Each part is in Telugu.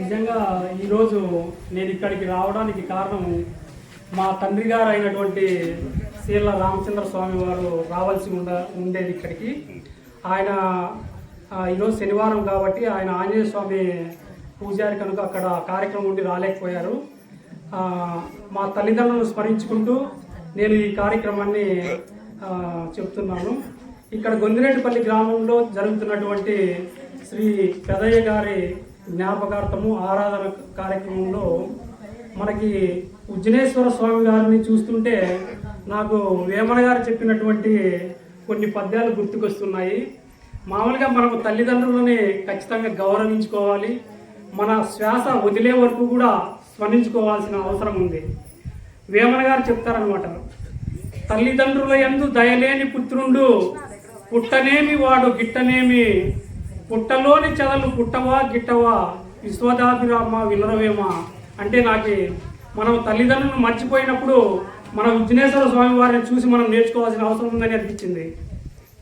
నిజంగా ఈరోజు నేను ఇక్కడికి రావడానికి కారణం మా తండ్రి గారు అయినటువంటి సీల రామచంద్ర స్వామి వారు రావాల్సి ఉండ ఉండేది ఇక్కడికి. ఆయన ఈరోజు శనివారం కాబట్టి ఆయన ఆంజనేయ స్వామి పూజారి కనుక అక్కడ కార్యక్రమం ఉండి రాలేకపోయారు. మా తల్లిదండ్రులను స్మరించుకుంటూ నేను ఈ కార్యక్రమాన్ని చెప్తున్నాను. ఇక్కడ గొందిరెడ్డిపల్లి గ్రామంలో జరుగుతున్నటువంటి శ్రీ పెదయ్య గారి జ్ఞాపకార్థము ఆరాధన కార్యక్రమంలో మనకి ఉజ్జనేశ్వర స్వామి గారిని చూస్తుంటే నాకు వేమన గారు చెప్పినటువంటి కొన్ని పద్యాలు గుర్తుకొస్తున్నాయి. మామూలుగా మనము తల్లిదండ్రులని ఖచ్చితంగా గౌరవించుకోవాలి. మన శ్వాస వదిలే వరకు కూడా స్మరించుకోవాల్సిన అవసరం ఉంది. వేమన గారు చెప్తారనమాట తల్లిదండ్రుల యందు దయలేని పుత్రుండు పుట్టనేమి వాడు గిట్టనేమి పుట్టలోని చెదలు పుట్టవా గిట్టవా విశ్వదాభిరామ విలరవేమ? అంటే నాకు మనం తల్లిదండ్రులను మర్చిపోయినప్పుడు మన విఘ్నేశ్వర స్వామి వారిని చూసి మనం నేర్చుకోవాల్సిన అవసరం ఉందని అనిపించింది.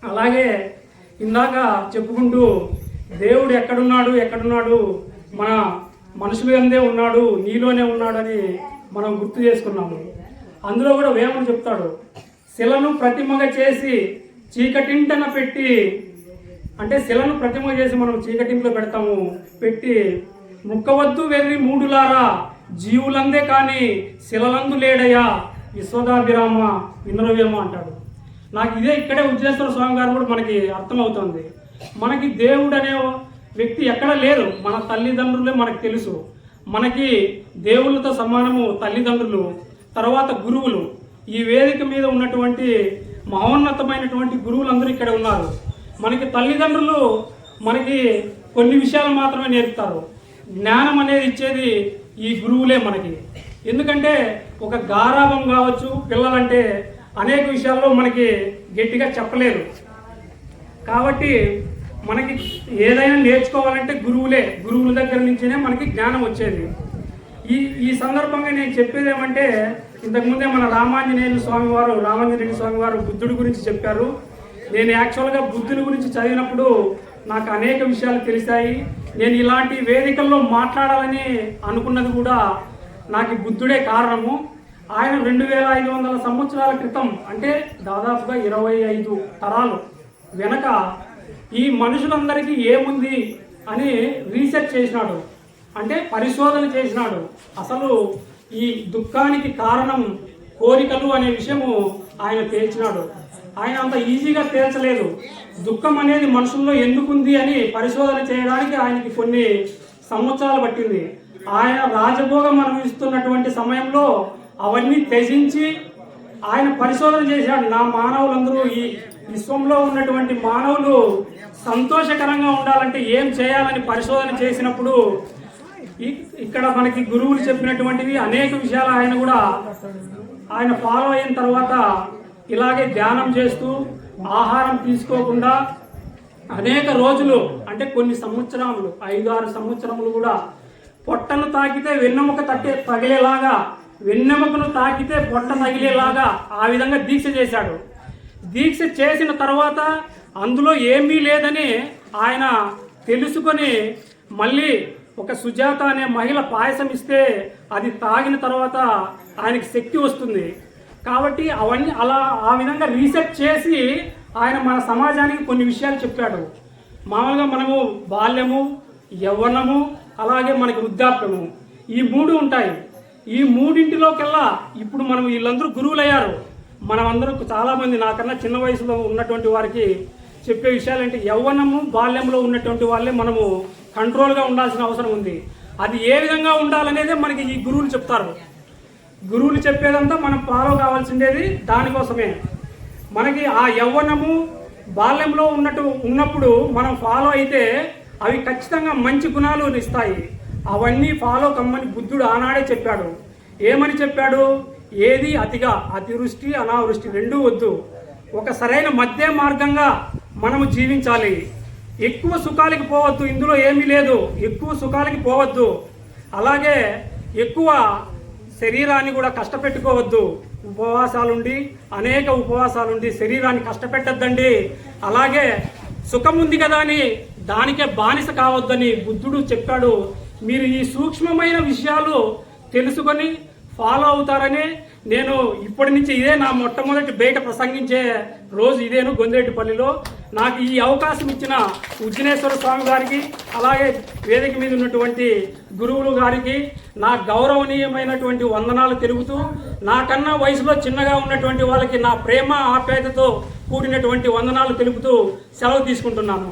అలాగే ఇందాక చెప్పుకుంటూ దేవుడు ఎక్కడున్నాడు ఎక్కడున్నాడు? మన మనుషులు అందే ఉన్నాడు నీలోనే ఉన్నాడు అని మనం గుర్తు చేసుకున్నాము. అందులో కూడా వేమని చెప్తాడు శిలను ప్రతిమగ చేసి చీకటింటన పెట్టి అంటే శిలను ప్రతిమ చేసి మనం చీకటింపులో పెడతాము. పెట్టి ముక్కవద్దు వెర్రి మూడులారా. జీవులందే కానీ శిలలందు లేడయా. విశ్వదాభిరామ వినరవేమ అంటాడు. నాకు ఇదే ఇక్కడే ఉజ్జేశ్వర స్వామి గారు కూడా మనకి అర్థమవుతుంది. మనకి దేవుడు అనే వ్యక్తి ఎక్కడ లేరు. మన తల్లిదండ్రులే మనకు తెలుసు. మనకి దేవుళ్ళతో సమానము తల్లిదండ్రులు తర్వాత గురువులు. ఈ వేదిక మీద ఉన్నటువంటి మహోన్నతమైనటువంటి గురువులందరూ ఇక్కడ ఉన్నారు. మనకి తల్లిదండ్రులు మనకి కొన్ని విషయాలు మాత్రమే నేర్పుతారు. జ్ఞానం అనేది ఇచ్చేది ఈ గురువులే మనకి. ఎందుకంటే ఒక గారాభం కావచ్చు పిల్లలంటే అనేక విషయాల్లో మనకి గట్టిగా చెప్పలేరు. కాబట్టి మనకి ఏదైనా నేర్చుకోవాలంటే గురువులే గురువుల దగ్గర నుంచినే మనకి జ్ఞానం వచ్చేది. ఈ ఈ సందర్భంగా నేను చెప్పేది ఏమంటే ఇంతకుముందే మన రామాంజనేయులు స్వామివారు రామాంజనేయులు స్వామివారు బుద్ధుడి గురించి చెప్పారు. నేను యాక్చువల్గా బుద్ధుని గురించి చదివినప్పుడు నాకు అనేక విషయాలు తెలిసాయి. నేను ఇలాంటి వేదికల్లో మాట్లాడాలని అనుకున్నది కూడా నాకు బుద్ధుడే కారణము. ఆయన రెండు వేల ఐదు వందల సంవత్సరాల క్రితం అంటే దాదాపుగా ఇరవై ఐదు తరాలు వెనక ఈ మనుషులందరికీ ఏముంది అని రీసెర్చ్ చేసినాడు. అంటే పరిశోధన చేసినాడు. అసలు ఈ దుఃఖానికి కారణం కోరికలు అనే విషయము ఆయన తేల్చినాడు. ఆయన అంత ఈజీగా తేల్చలేదు. దుఃఖం అనేది మనుషుల్లో ఎందుకుంది అని పరిశోధన చేయడానికి ఆయనకి కొన్ని సంవత్సరాలు పట్టింది. ఆయన రాజభోగం అనుభవిస్తున్నటువంటి సమయంలో అవన్నీ త్యజించి ఆయన పరిశోధన చేశాడు. నా మానవులందరూ ఈ విశ్వంలో ఉన్నటువంటి మానవులు సంతోషకరంగా ఉండాలంటే ఏం చేయాలని పరిశోధన చేసినప్పుడు ఇక్కడ మనకి గురువులు చెప్పినటువంటివి అనేక విషయాలు ఆయన కూడా ఆయన ఫాలో అయిన తర్వాత ఇలాగే ధ్యానం చేస్తూ ఆహారం తీసుకోకుండా అనేక రోజులు అంటే కొన్ని సంవత్సరములు ఐదు ఆరు సంవత్సరములు కూడా పొట్టను తాకితే వెన్నెముక తట్టే తగిలేలాగా వెన్నెముకను తాకితే పొట్ట తగిలేలాగా ఆ విధంగా దీక్ష చేశాడు. దీక్ష చేసిన తర్వాత అందులో ఏమీ లేదని ఆయన తెలుసుకొని మళ్ళీ ఒక సుజాత అనే మహిళ పాయసం ఇస్తే అది తాగిన తర్వాత ఆయనకి శక్తి వస్తుంది. కాబట్టి అవన్నీ అలా ఆ విధంగా రీసెర్చ్ చేసి ఆయన మన సమాజానికి కొన్ని విషయాలు చెప్పాడు. మామూలుగా మనము బాల్యము యవ్వనము అలాగే మనకి వృద్ధాప్యము ఈ మూడు ఉంటాయి. ఈ మూడింటిలోకెల్లా ఇప్పుడు మనం వీళ్ళందరూ గురువులయ్యారు. మనమందరూ చాలామంది నాకన్నా చిన్న వయసులో ఉన్నటువంటి వారికి చెప్పే విషయాలు అంటే యవ్వనము బాల్యంలో ఉన్నటువంటి వాళ్ళే మనము కంట్రోల్గా ఉండాల్సిన అవసరం ఉంది. అది ఏ విధంగా ఉండాలనేదే మనకి ఈ గురువులు చెప్తారు. గురువులు చెప్పేదంతా మనం ఫాలో కావాల్సిండేది దానికోసమే. మనకి ఆ యవ్వనము బాల్యంలో ఉన్నట్టు ఉన్నప్పుడు మనం ఫాలో అయితే అవి ఖచ్చితంగా మంచి గుణాలు ఇస్తాయి అవన్నీ ఫాలో కమ్మని బుద్ధుడు ఆనాడే చెప్పాడు. ఏమని చెప్పాడు? ఏది అతిగా అతివృష్టి అనావృష్టి రెండూ వద్దు. ఒక సరైన మధ్య మార్గంగా మనము జీవించాలి. ఎక్కువ సుఖాలకి పోవద్దు ఇందులో ఏమీ లేదు. ఎక్కువ సుఖాలకి పోవద్దు. అలాగే ఎక్కువ శరీరాన్ని కూడా కష్టపెట్టుకోవద్దు. ఉపవాసాలుండి అనేక ఉపవాసాలుండి శరీరాన్ని కష్టపెట్టద్దండి. అలాగే సుఖం ఉంది కదా అని దానికే బానిస కావద్దని బుద్ధుడు చెప్పాడు. మీరు ఈ సూక్ష్మమైన విషయాలు తెలుసుకొని ఫాలో అవుతారని నేను ఇప్పటి నుంచి ఇదే నా మొట్టమొదటి బయట ప్రసంగించే రోజు ఇదేను గొందిరెడ్డిపల్లిలో. నాకు ఈ అవకాశం ఇచ్చిన ఉజ్జనేశ్వర స్వామి గారికి అలాగే వేదిక మీద ఉన్నటువంటి గురువులు గారికి నా గౌరవనీయమైనటువంటి వందనాలు తెలుపుతూ నాకన్నా వయసులో చిన్నగా ఉన్నటువంటి వాళ్ళకి నా ప్రేమ ఆప్యాయతతో కూడినటువంటి వందనాలు తెలుపుతూ సెలవు తీసుకుంటున్నాను.